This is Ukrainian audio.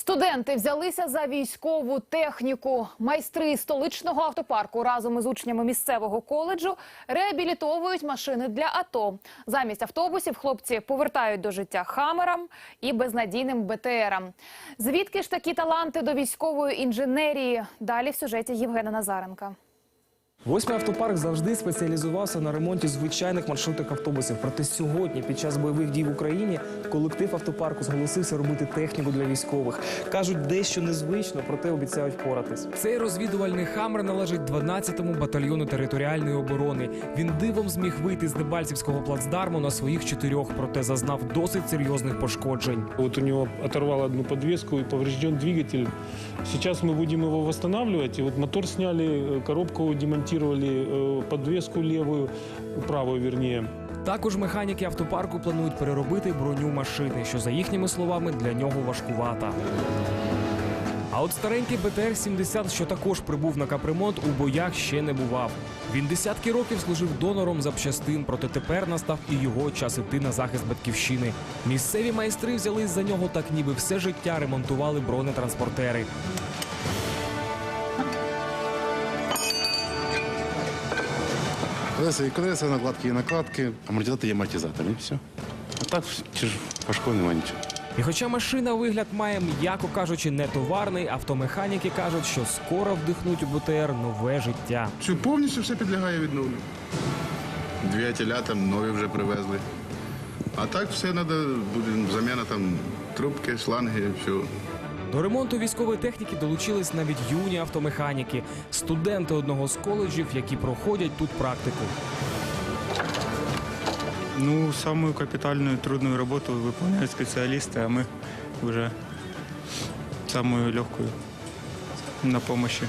Студенти взялися за військову техніку. Майстри столичного автопарку разом із учнями місцевого коледжу реабілітовують машини для АТО. Замість автобусів хлопці повертають до життя хамерам і безнадійним БТРам. Звідки ж такі таланти до військової інженерії? Далі в сюжеті Євгена Назаренка. Восьмий автопарк завжди спеціалізувався на ремонті звичайних маршрутних автобусів. Проте сьогодні, під час бойових дій в Україні, колектив автопарку зголосився робити техніку для військових. кажуть, дещо незвично, проте обіцяють впоратись. Цей розвідувальний хамер належить 12-му батальйону територіальної оборони. Він дивом зміг вийти з Дебальцівського плацдарму на своїх чотирьох, проте зазнав досить серйозних пошкоджень. Вот у него оторвало одну подвеску и поврежден двигатель. Сейчас мы будем его восстанавливать. И вот мотор сняли, э, коробку демонтировали, э, подвеску левую, правую вернее. Також механіки автопарку планують переробити броню машини, що за їхніми словами для нього важкувата. А от старенький БТР-70, що також прибув на капремонт, у боях ще не бував. Він десятки років служив донором запчастин, проте тепер настав і його час іти на захист батьківщини. Місцеві майстри взялись за нього так, ніби все життя ремонтували бронетранспортери. Колеса і колеса, накладки і накладки, амортизатор і амортизатор, і все. А так чи ж важко немає нічого. І хоча машина вигляд має, м'яко кажучи, не товарний, автомеханіки кажуть, що скоро вдихнуть у БТР нове життя. Все, повністю все підлягає відновленню. Двигателя там нові вже привезли. А так все треба, буде заміна там трубки, шланги, все. До ремонту військової техніки долучились навіть юні автомеханіки, студенти одного з коледжів, які проходять тут практику. Ну, самую капитальную трудную работу выполняют специалисты, а мы уже самую легкую на помощи.